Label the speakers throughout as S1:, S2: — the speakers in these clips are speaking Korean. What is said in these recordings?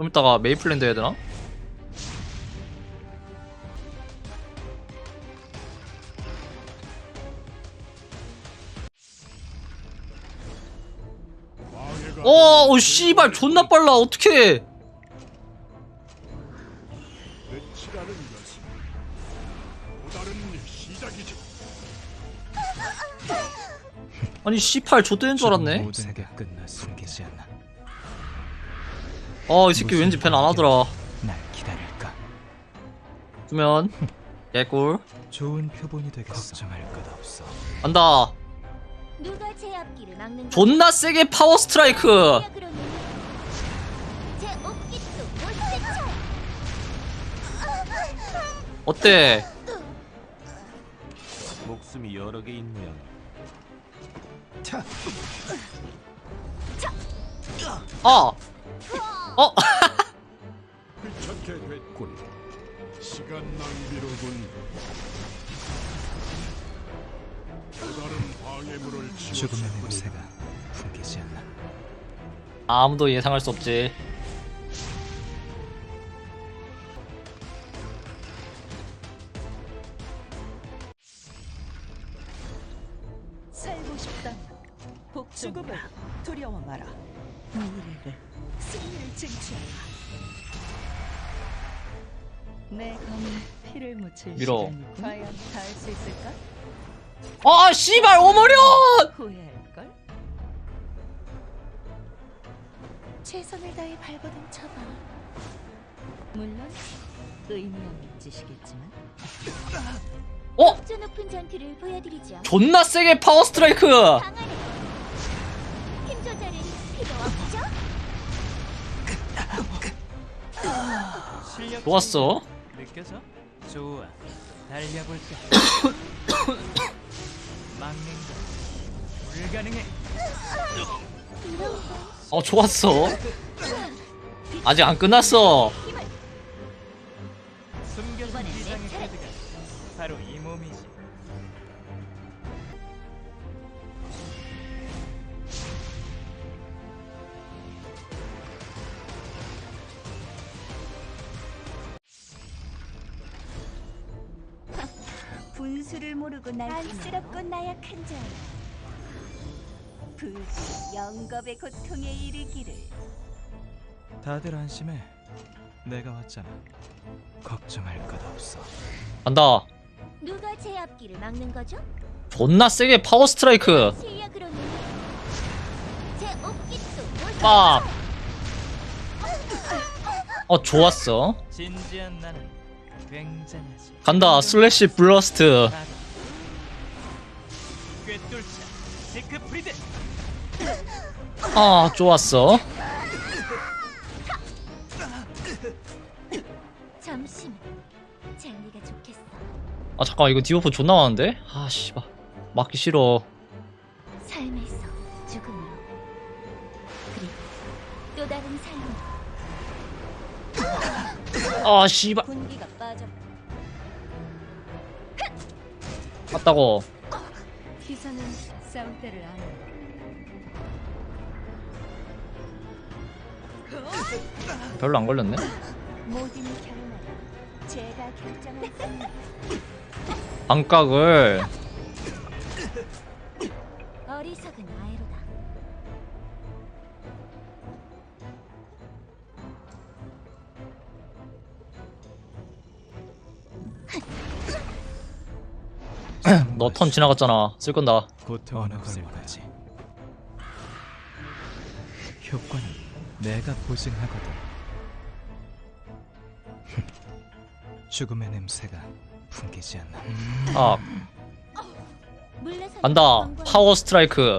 S1: 좀 이따가 메이플랜드 해야 되나? 어, 어, 씨발, 존나 빨라, 어떡해. 아니, C8 좆대는 줄 알았네.
S2: 모든 게 끝나 숨기지 않나.
S1: 어, 이 새끼 왠지 밴안 하더라.
S2: 날 기다릴까?
S1: 그러면, 개꿀.
S2: 좋은 표본이 되겠어. 걱정할 것 없어.
S1: 간다.
S3: 누가 제 앞길을 막는?
S1: 존나 세게 파워 스트라이크.
S3: 그러니 제 옷깃도 못 제쳐.
S1: 어때?
S4: 목숨이 여러 개인 모양.
S1: 아! 어?
S5: 귀찮게 됐군. 시간 낭비로군. 또 다른 방해물을
S2: 죽음의. 냄새가 풍기지 않나.
S1: 아무도 예상할 수 없지.
S6: 살고 싶다. 복죽음을 두려워 마라. 미래를 승리를 쟁취하라. 내 검에 피를 묻힐
S1: 밀어.
S6: 시간이군. 과연 다 할 수 있을까?
S1: 아, 씨발, 오머련!
S6: 후회할걸? 최선을 다해 발버둥 쳐봐. 물론 의미 없는 짓이겠지만
S1: 어?
S3: 저 높은 전투를 보여드리죠.
S1: 존나 세게 파워 스트라이크!
S3: 강하
S1: 좋았어.
S2: 느껴져? 좋아. 달려볼까? 막는 거 불가능해.
S1: 어, 좋았어. 아직 안 끝났어.
S3: 수를 모르고 날 안쓰럽고 나약한 자. 부디 영겁의 고통에 이르기를.
S2: 다들 안심해. 내가 왔잖아. 걱정할 것 없어.
S1: 간다.
S3: 누가 제 앞길을 막는 거죠?
S1: 존나 세게 파워 스트라이크.
S3: 실력으로는 제 옷깃도 못
S1: 빡! 어, 좋았어.
S2: 진지한 나는.
S1: 간다. 슬래시 블러스트. 아, 좋았어.
S3: 잠시만. 장미가 좋겠어.
S1: 아, 잠깐만. 이거 디버프 존나 많은데? 아, 씨발. 맞기 싫어.
S3: 삶에
S1: 아, 씨발. 맞다고.
S6: 기사는 싸울 때를 아는
S1: 별로 안 걸렸네. 반각을.
S3: 어리석은 아이로다.
S1: 너 턴 지나갔잖아. 쓸 건다.
S2: 고통은 없을 거지. 효과는 내가 보증하거든. 죽음의 냄새가 풍기지 않나.
S1: 아,
S3: 물러서
S1: 간다. 파워 스트라이크.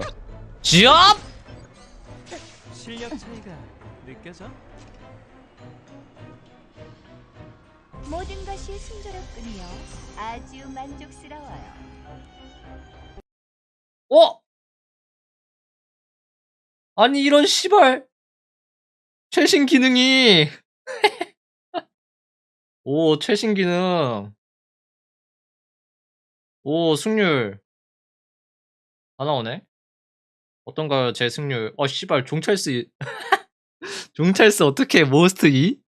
S1: 지압!
S2: 실력 차이가 느껴져?
S3: 모든 것이 순조롭군요. 아주 만족스러워요.
S1: 어? 아니 이런 씨발. 최신 기능이. 오 최신 기능. 오 승률. 다 나오네? 어떤가요 제 승률? 어 씨발 종찰스 종찰스 어떻게 모스트 2?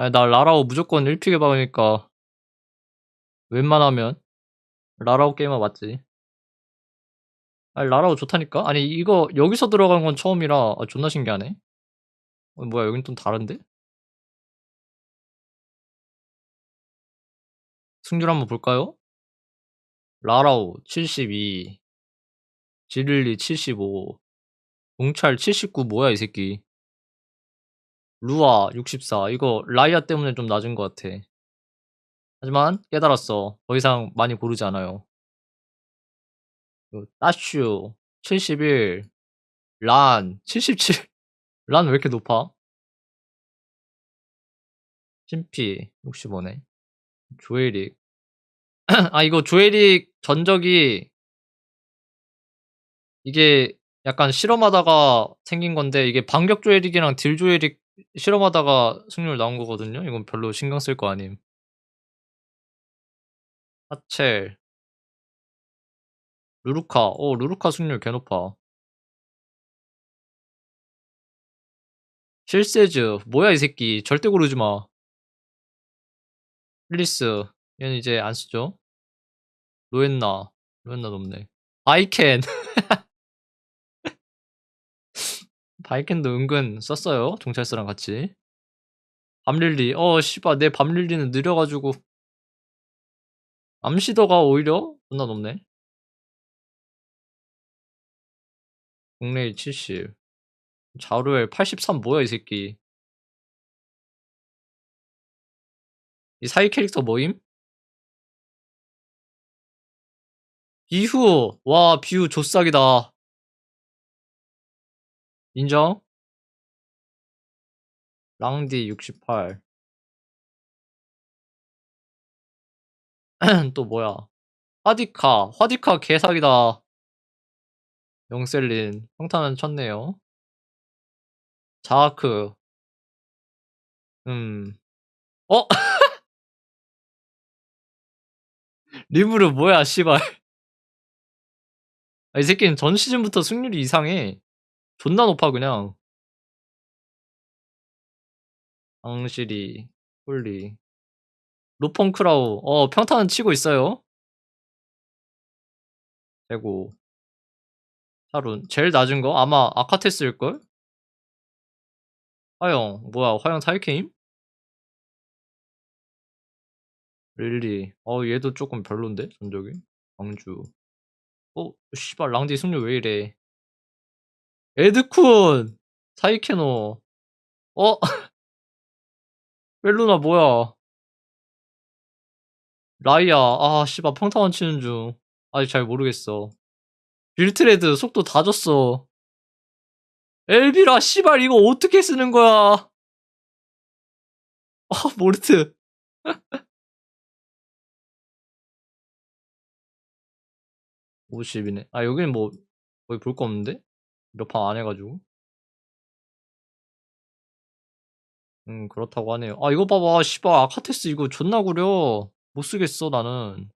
S1: 아니 나 라라오 무조건 1픽에 박으니까 웬만하면 라라오 게이머 맞지 아니 라라오 좋다니까? 아니 이거 여기서 들어간 건 처음이라 아, 존나 신기하네 어, 뭐야 여긴 좀 다른데? 승률 한번 볼까요? 라라오 72 지릴리 75 동찰 79 뭐야 이 새끼 루아 64 이거 라이아 때문에 좀 낮은 것 같아. 하지만 깨달았어. 더 이상 많이 고르지 않아요. 그 따슈 71 란 77 란 왜 이렇게 높아? 심피 65네. 조에릭. 아 이거 조에릭 전적이 이게 약간 실험하다가 생긴 건데 이게 반격 조에릭이랑 딜 조에릭 실험하다가 승률 나온 거거든요. 이건 별로 신경 쓸 거 아님. 하첼 루루카 어 루루카 승률 개 높아. 실세즈 뭐야 이 새끼 절대 고르지 마. 플리스 얘는 이제 안 쓰죠. 로엔나 로엔나 높네. 바이켄 바이켄도 은근 썼어요. 종찰스랑 같이. 밤릴리. 어, 씨발, 내 밤릴리는 느려가지고. 암시더가 오히려 존나 높네. 국내일 70. 자루엘 83 뭐야, 이 새끼. 이 사이 캐릭터 뭐임? 비후! 와, 비후 조싹이다. 인정? 랑디 68. 또 뭐야? 화디카. 화디카 개사기다. 영셀린. 평타는 쳤네요. 자아크. 음. 어? 리무르 뭐야, 씨발. 아, 이 새끼는 전 시즌부터 승률이 이상해. 존나 높아, 그냥. 앙시리, 홀리. 로펑크라우. 어, 평타는 치고 있어요. 되고. 하룬. 제일 낮은 거? 아마 아카테스일걸? 화영. 뭐야, 화영 사이케임? 릴리. 어, 얘도 조금 별론데? 전적이? 광주. 어, 씨발, 랑디 승률 왜 이래. 에드쿤! 사이케노. 어? 벨루나 뭐야? 라이아. 아, 씨발, 평타원 치는 중. 아직 잘 모르겠어. 빌트레드 속도 다 줬어. 엘비라, 씨발, 이거 어떻게 쓰는 거야? 아, 모르트. (50이네) 아 여기는 뭐 거의 볼 거 없는데 몇 판 안 해가지고. 음 그렇다고 하네요. 아 이거 봐봐. 씨발 아카테스 이거 존나 구려. 못 쓰겠어 나는